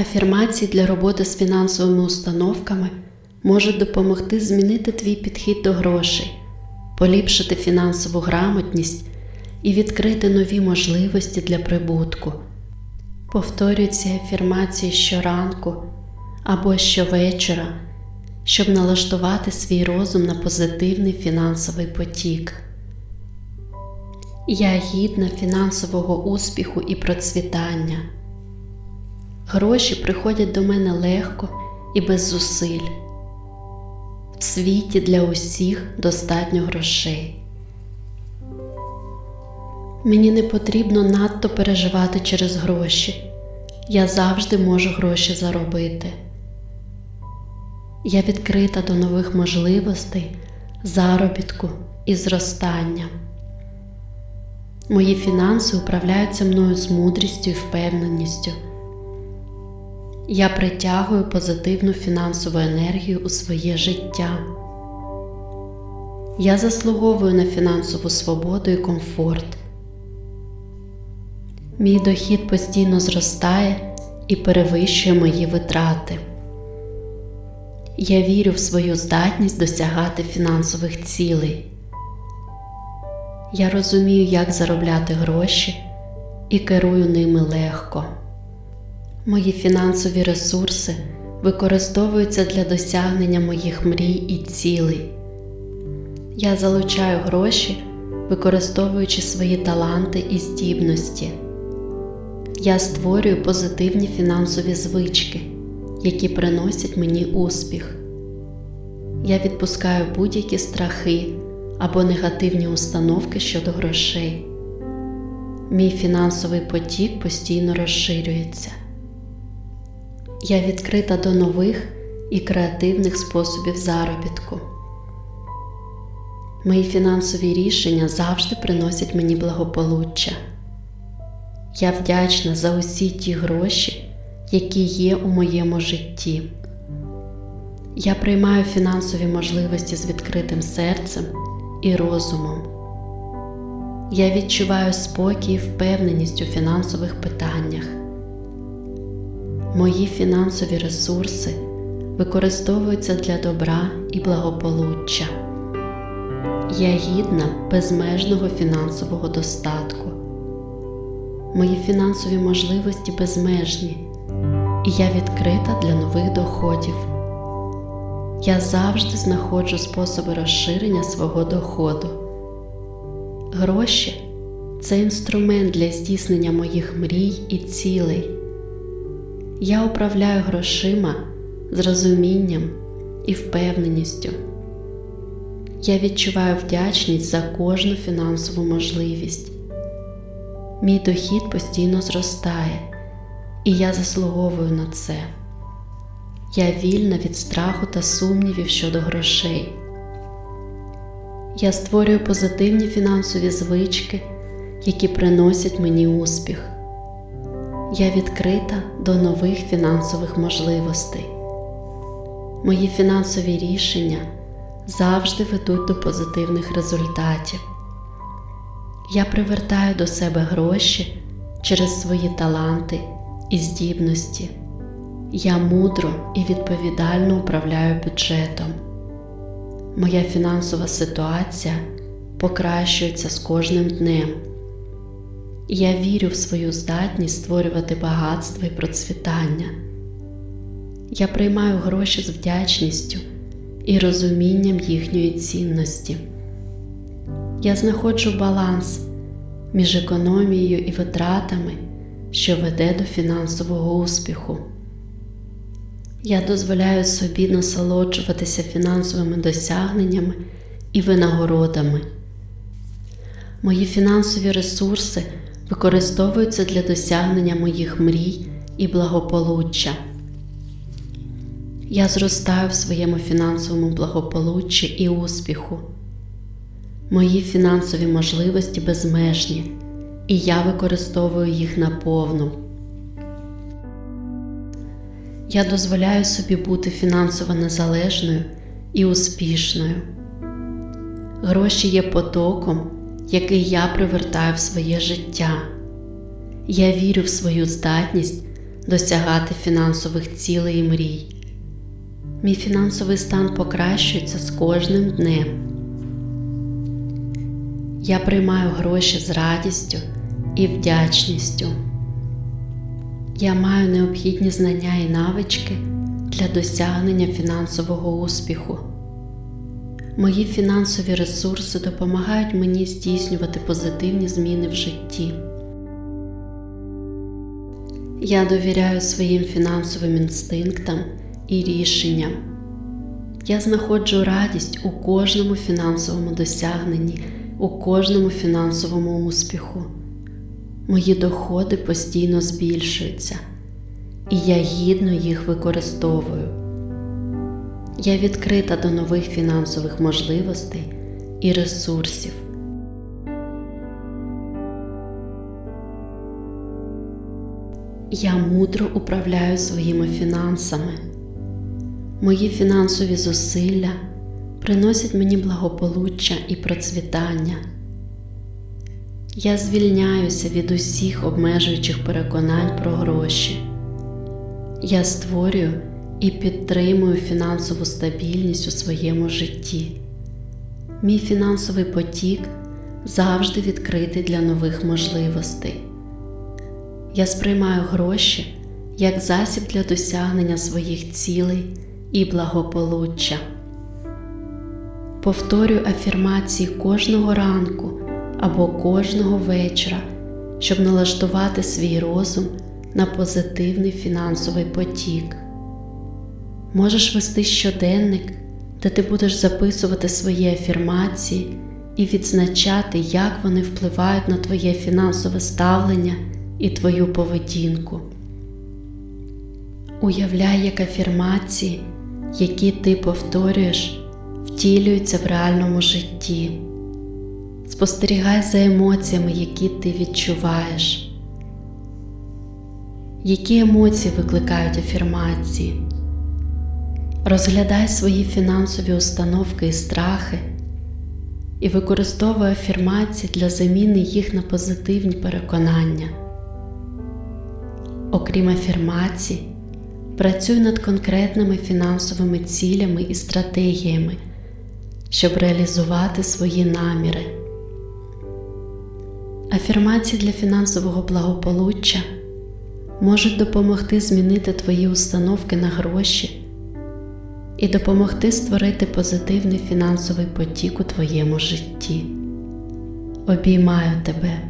Афірмації для роботи з фінансовими установками можуть допомогти змінити твій підхід до грошей, поліпшити фінансову грамотність і відкрити нові можливості для прибутку. Повторюй ці афірмації щоранку або щовечора, щоб налаштувати свій розум на позитивний фінансовий потік. Я гідна фінансового успіху і процвітання. Гроші приходять до мене легко і без зусиль. В світі для усіх достатньо грошей. Мені не потрібно надто переживати через гроші. Я завжди можу гроші заробити. Я відкрита до нових можливостей, заробітку і зростання. Мої фінанси управляються мною з мудрістю і впевненістю. Я притягую позитивну фінансову енергію у своє життя. Я заслуговую на фінансову свободу і комфорт. Мій дохід постійно зростає і перевищує мої витрати. Я вірю в свою здатність досягати фінансових цілей. Я розумію, як заробляти гроші і керую ними легко. Мої фінансові ресурси використовуються для досягнення моїх мрій і цілей. Я залучаю гроші, використовуючи свої таланти і здібності. Я створюю позитивні фінансові звички, які приносять мені успіх. Я відпускаю будь-які страхи або негативні установки щодо грошей. Мій фінансовий потік постійно розширюється. Я відкрита до нових і креативних способів заробітку. Мої фінансові рішення завжди приносять мені благополуччя. Я вдячна за усі ті гроші, які є у моєму житті. Я приймаю фінансові можливості з відкритим серцем і розумом. Я відчуваю спокій і впевненість у фінансових питаннях. Мої фінансові ресурси використовуються для добра і благополуччя. Я гідна безмежного фінансового достатку. Мої фінансові можливості безмежні, і я відкрита для нових доходів. Я завжди знаходжу способи розширення свого доходу. Гроші це інструмент для здійснення моїх мрій і цілей. Я управляю грошима з розумінням і впевненістю. Я відчуваю вдячність за кожну фінансову можливість. Мій дохід постійно зростає, і я заслуговую на це. Я вільна від страху та сумнівів щодо грошей. Я створюю позитивні фінансові звички, які приносять мені успіх. Я відкрита до нових фінансових можливостей. Мої фінансові рішення завжди ведуть до позитивних результатів. Я привертаю до себе гроші через свої таланти і здібності. Я мудро і відповідально управляю бюджетом. Моя фінансова ситуація покращується з кожним днем. Я вірю в свою здатність створювати багатство і процвітання. Я приймаю гроші з вдячністю і розумінням їхньої цінності. Я знаходжу баланс між економією і витратами, що веде до фінансового успіху. Я дозволяю собі насолоджуватися фінансовими досягненнями і винагородами. Мої фінансові ресурси використовуються для досягнення моїх мрій і благополуччя. Я зростаю в своєму фінансовому благополуччі і успіху. Мої фінансові можливості безмежні, і я використовую їх наповну. Я дозволяю собі бути фінансово незалежною і успішною. Гроші є потоком, який я привертаю в своє життя. Я вірю в свою здатність досягати фінансових цілей і мрій. Мій фінансовий стан покращується з кожним днем. Я приймаю гроші з радістю і вдячністю. Я маю необхідні знання і навички для досягнення фінансового успіху. Мої фінансові ресурси допомагають мені здійснювати позитивні зміни в житті. Я довіряю своїм фінансовим інстинктам і рішенням. Я знаходжу радість у кожному фінансовому досягненні, у кожному фінансовому успіху. Мої доходи постійно збільшуються, і я гідно їх використовую. Я відкрита до нових фінансових можливостей і ресурсів. Я мудро управляю своїми фінансами. Мої фінансові зусилля приносять мені благополуччя і процвітання. Я звільняюся від усіх обмежуючих переконань про гроші. Я створюю і підтримую фінансову стабільність у своєму житті. Мій фінансовий потік завжди відкритий для нових можливостей. Я сприймаю гроші як засіб для досягнення своїх цілей і благополуччя. Повторюю афірмації кожного ранку або кожного вечора, щоб налаштувати свій розум на позитивний фінансовий потік. Можеш вести щоденник, де ти будеш записувати свої афірмації і відзначати, як вони впливають на твоє фінансове ставлення і твою поведінку. Уявляй, як афірмації, які ти повторюєш, втілюються в реальному житті. Спостерігай за емоціями, які ти відчуваєш. Які емоції викликають афірмації? Розглядай свої фінансові установки і страхи і використовуй афірмації для заміни їх на позитивні переконання. Окрім афірмацій, працюй над конкретними фінансовими цілями і стратегіями, щоб реалізувати свої наміри. Афірмації для фінансового благополуччя можуть допомогти змінити твої установки на гроші і допомогти створити позитивний фінансовий потік у твоєму житті. Обіймаю тебе.